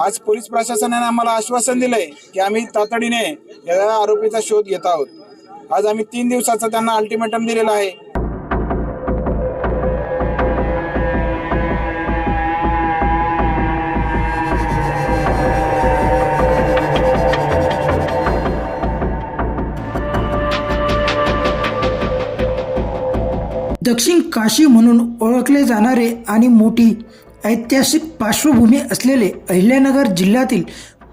आज पोलीस प्रशासनाने आम्हाला आश्वासन दिलंय की आम्ही तातडीने या आरोपीचा शोध घेत आहोत. आज आम्ही तीन दिवसाचा त्यांना अल्टिमेटम दिलेला आहे. दक्षिण काशी म्हणून ओळखले जाणारे आणि मोठी ऐतिहासिक पार्श्वभूमी असलेले अहिल्यानगर जिल्ह्यातील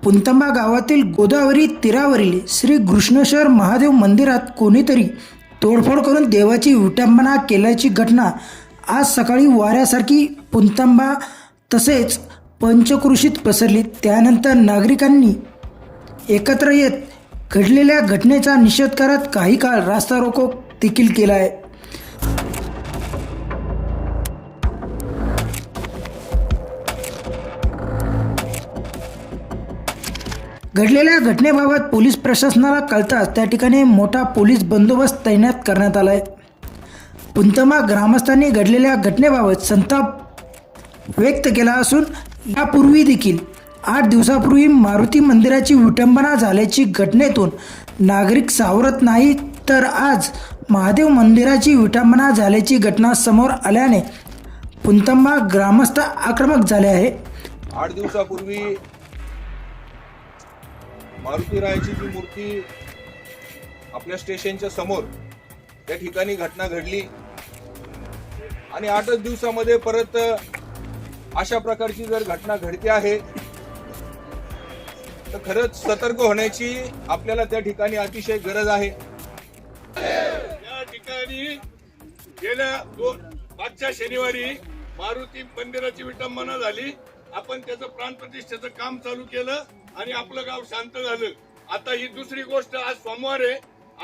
पुंतंबा गावातील गोदावरी तीरावरील श्री कृष्णेश्वर महादेव मंदिरात कोणीतरी तोडफोड करून देवाची विटंबना केल्याची घटना आज सकाळी वाऱ्यासारखी पुंतंबा तसेच पंचकृषीत पसरली. त्यानंतर नागरिकांनी एकत्र येत घडलेल्या घटनेचा निषेध करत काही काळ रास्ता रोको देखील केला आहे. घडलेल्या घटनेबाबत पोलीस प्रशासनाला कळताच त्या ठिकाणी मोठा पोलीस बंदोबस्त तैनात करण्यात आला आहे पुंतमा ग्रामस्थांनी घडलेल्या घटनेबाबत संताप व्यक्त केला असून यापूर्वी देखील आठ दिवसापूर्वी मारुती मंदिराची विटंबना झाल्याची घटनेतून नागरिक सावरत नाही तर आज महादेव मंदिराची विटंबना झाल्याची घटना समोर आल्याने पुंतंबा ग्रामस्थ आक्रमक झाले आहे. आठ दिवसापूर्वी मारुतीरायाची जी मूर्ती आपल्या स्टेशनच्या समोर त्या ठिकाणी घटना घडली. आणि आठच दिवसामध्ये परत अशा प्रकारची जर घटना घडते आहे तर खरंच सतर्क होण्याची आपल्याला त्या ठिकाणी अतिशय गरज आहे. या ठिकाणी गेल्या दोन मागच्या शनिवारी मारुती मंदिराची विटंबना झाली. आपण त्याचं प्राणप्रतिष्ठेचं काम चालू केलं. आणि आपलं गाव शांत झालं. आता ही दुसरी गोष्ट आज सोमवार आहे.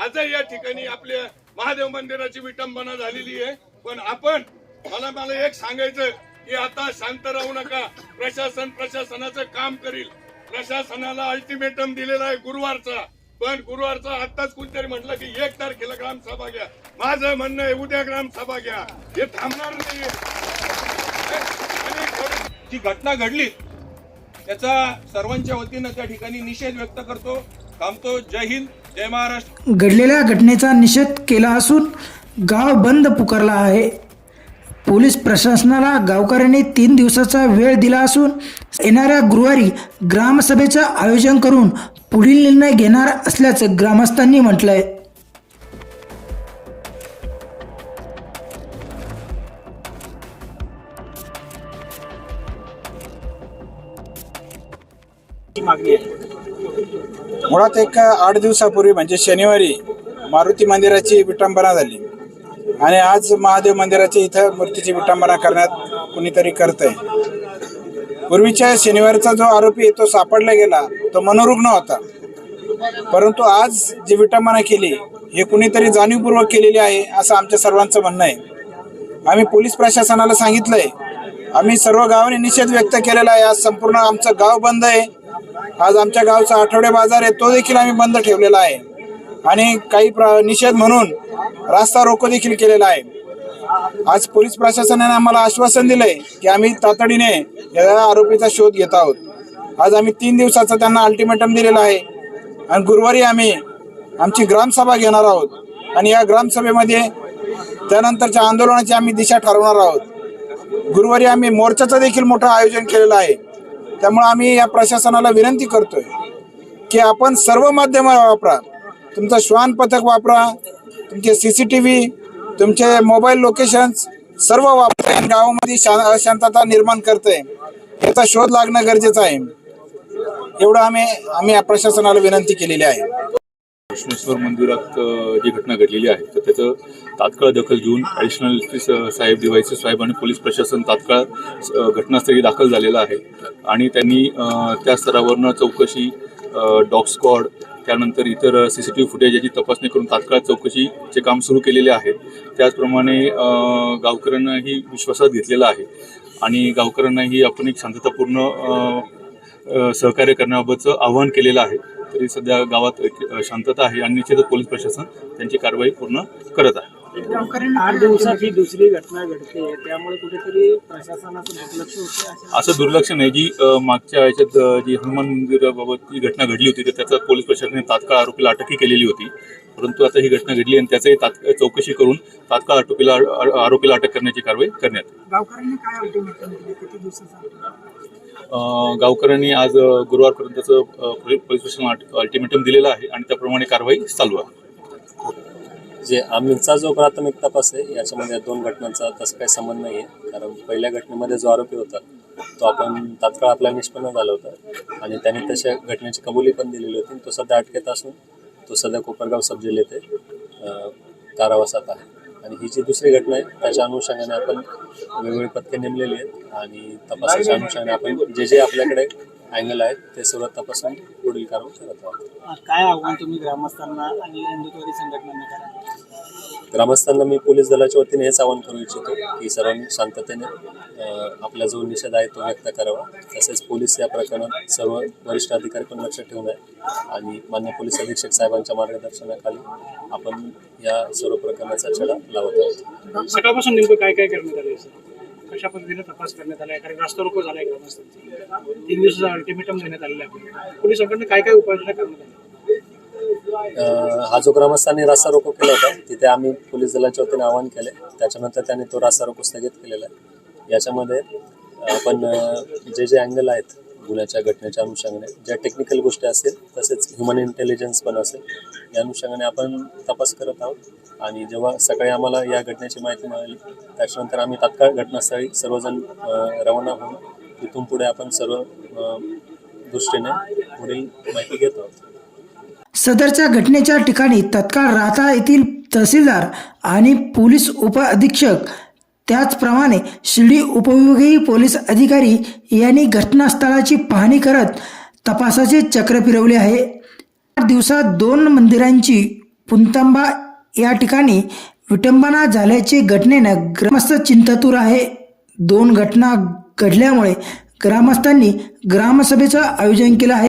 आजही या ठिकाणी आपल्या महादेव मंदिराची विटंबना झालेली आहे. पण आपण मला मला एक सांगायचं की आता शांत राहू नका. प्रशासन प्रशासनाचं काम करील. प्रशासनाला अल्टिमेटम दिलेला आहे गुरुवारचा. पण गुरुवारचा आत्ताच कुणीतरी म्हटलं की एक तारखेला ग्रामसभा घ्या. माझं म्हणणं आहे उद्या ग्रामसभा घ्या. हे थांबणार नाही ती घटना घडली त्याचा सर्वांच्या वतीनं त्या ठिकाणी निषेध व्यक्त करतो. थांबतो. जय हिंद. जय महाराष्ट्र. घडलेल्या घटनेचा निषेध केला असून गाव बंद पुकारला आहे. पोलीस प्रशासनाला गावकऱ्यांनी तीन दिवसाचा वेळ दिला असून येणाऱ्या गुरुवारी ग्रामसभेचं आयोजन करून पुढील निर्णय घेणार असल्याचं ग्रामस्थांनी म्हटलं आहे मुळात एक आठ दिवसापूर्वी म्हणजे शनिवारी मारुती मंदिराची विटंबना झाली. आणि आज महादेव मंदिराच्या इथं मूर्तीची विटंबना करण्यात कुणीतरी करत आहे पूर्वीच्या शनिवारचा जो आरोपी तो सापडला गेला. तो मनोरुग्ण होता. परंतु आज जी विटंबना केली हे कुणीतरी जाणीवपूर्वक केलेली आहे असं आमच्या सर्वांचं म्हणणं आहे. आम्ही पोलीस प्रशासनाला सांगितलंय. आम्ही सर्व गावाने निषेध व्यक्त केलेला आहे. आज संपूर्ण आमचं गाव बंद आहे. आज आमच्या गावचा आठवडे बाजार आहे तो देखील आम्ही बंद ठेवलेला आहे. आणि काही प्र निषेध म्हणून रास्ता रोको देखील केलेला आहे. आज पोलीस प्रशासनाने आम्हाला आश्वासन दिलंय की आम्ही तातडीने या आरोपीचा शोध घेत आहोत. आज आम्ही तीन दिवसाचा त्यांना अल्टिमेटम दिलेला आहे. आणि गुरुवारी आम्ही आमची ग्रामसभा घेणार आहोत. आणि या ग्रामसभेमध्ये त्यानंतरच्या आंदोलनाची आम्ही दिशा ठरवणार आहोत. गुरुवारी आम्ही मोर्चाचं देखील मोठं आयोजन केलेलं आहे. त्यामुळे आम्ही या प्रशासनाला विनंती करतोय की आपण सर्व माध्यम वापरा. तुमचं श्वान पथक वापरा तुमचे सी सी टी व्ही तुमचे मोबाईल लोकेशन्स सर्व वापरा. गावामध्ये शा अशांतता निर्माण करते याचा शोध लागणं गरजेचं आहे. एवढं आम्ही आम्ही या प्रशासनाला विनंती केलेली आहे. कृष्णेश्वर मंदिरात जी घटना घडलेली आहे तर त्याचं तात्काळ दखल घेऊन ॲडिशनल एस पी साहेब डीवायसी साहेब आणि पोलीस प्रशासन तात्काळ घटनास्थळी दाखल झालेलं आहे. आणि त्यांनी त्या स्तरावरनं चौकशी डॉग स्क्वॉड त्यानंतर इतर C C T V footage याची तपासणी करून तात्काळ चौकशीचे काम सुरू केलेले आहे. त्याचप्रमाणे गावकऱ्यांनाही विश्वासात घेतलेलं आहे. आणि गावकऱ्यांनाही आपण एक शांततापूर्ण सहकार्य करण्याबाबतचं आवाहन केलेलं आहे. तरी सध्या गावात शांतता आहे आणि निश्चितच पोलीस प्रशासन त्यांची कारवाई पूर्ण करत आहे. आठ दिवसात ही दुसरी घटना घडते. त्यामुळे कुठेतरी प्रशासनाचं दुर्लक्ष होते असं असं दुर्लक्ष नाही. जी मागच्या याच्यात जी हनुमान मंदिराबाबत जी घटना घडली होती तर त्याचा पोलीस प्रशासनाने तात्काळ आरोपीला अटकही केलेली होती. परंतु आता ही घटना घडली आणि त्याचंही तात्काळ चौकशी करून तात्काळ आरोपीला आरोपीला अटक करण्याची कारवाई करण्यात आली. गावकऱ्यांनी काय अल्टिमेटम दिले? किती दिवसाचा? गावकऱ्यांनी आज गुरुवारपर्यंतचं पोलीस प्रशासनाला अल्टिमेटम दिलेलं आहे आणि त्याप्रमाणे कारवाई चालू आहे. जे आमचा जो प्राथमिक तपास आहे याच्यामध्ये दोन घटनांचा तसं काही संबंध नाही आहे कारण पहिल्या घटनेमध्ये जो आरोपी होता तो आपण तात्काळ आपला निष्पन्न झाला होता. आणि त्याने तशा घटनेची कबुली पण दिलेली होती. तो सध्या अटकेत असून तो सध्या कोपरगाव सब जेल येथे कारावासात आहे. आणि ही जी दुसरी घटना आहे त्याच्या अनुषंगाने आपण वेगवेगळी पथके नेमलेली आहेत आणि तपासाच्या अनुषंगाने आपण जे जे आपल्याकडे अँगल आहेत ते सर्व तपासून पुढील कारवाई करत आहोत. काय आव्हान तुम्ही ग्रामस्थांना आणि हिंदुत्ववादी संघटनांना करा ग्रामस्थांना मी पोलीस दलाच्या वतीने हेच आवाहन करू इच्छितो की सर्वांनी शांततेने आपला जो निषेध आहे तो व्यक्त करावा. तसेच पोलीस या प्रकरणात सर्व वरिष्ठ अधिकारी पण लक्ष ठेवून आहे. आणि मान्य पोलीस अधीक्षक साहेबांच्या मार्गदर्शनाखाली आपण या सर्व प्रकरणाचा छडा लावत आहोत. सकाळपासून नेमकं काय काय करण्यात आलं कशा पद्धतीने तपास करण्यात आला आहे कारण रास्ता रोको झाला आहे ग्रामस्थांचा. तीन दिवसाचा अल्टिमेटम देण्यात आलेला आहे. पोलिसांकडून काय काय उपाययोजना करण्यात आल्या? हा जो ग्रामस्थांनी रास्ता रोको केला होता तिथे आम्ही पोलीस दलाच्या वतीने आवाहन केले. त्याच्यानंतर त्यांनी तो रास्ता रोको स्थगित केलेला आहे. याच्यामध्ये आपण जे जे अँगल आहेत गुन्ह्याच्या घटनेच्या अनुषंगाने ज्या टेक्निकल गोष्टी असतील तसेच ह्युमन इंटेलिजन्स पण असेल या अनुषंगाने आपण तपास करत आहोत. आणि जेव्हा सकाळी आम्हाला या घटनेची माहिती मिळाली त्याच्यानंतर आम्ही तात्काळ घटनास्थळी सर्वजण रवाना होऊन तिथून पुढे आपण सर्व दृष्टीने पुढील माहिती घेत आहोत. सदरच्या घटनेच्या ठिकाणी तत्काळ राहता येथील तहसीलदार आणि पोलीस उपअधीक्षक त्याचप्रमाणे शिर्डी उपविभागीय पोलीस अधिकारी यांनी घटनास्थळाची पाहणी करत तपासाचे चक्र फिरवले आहे. दिवसात दोन मंदिरांची पुंतंबा या ठिकाणी विटंबना झाल्याचे घटनेनं ग्रामस्थ चिंतातूर आहे. दोन घटना घडल्यामुळे ग्रामस्थांनी ग्रामसभेचं आयोजन केलं आहे.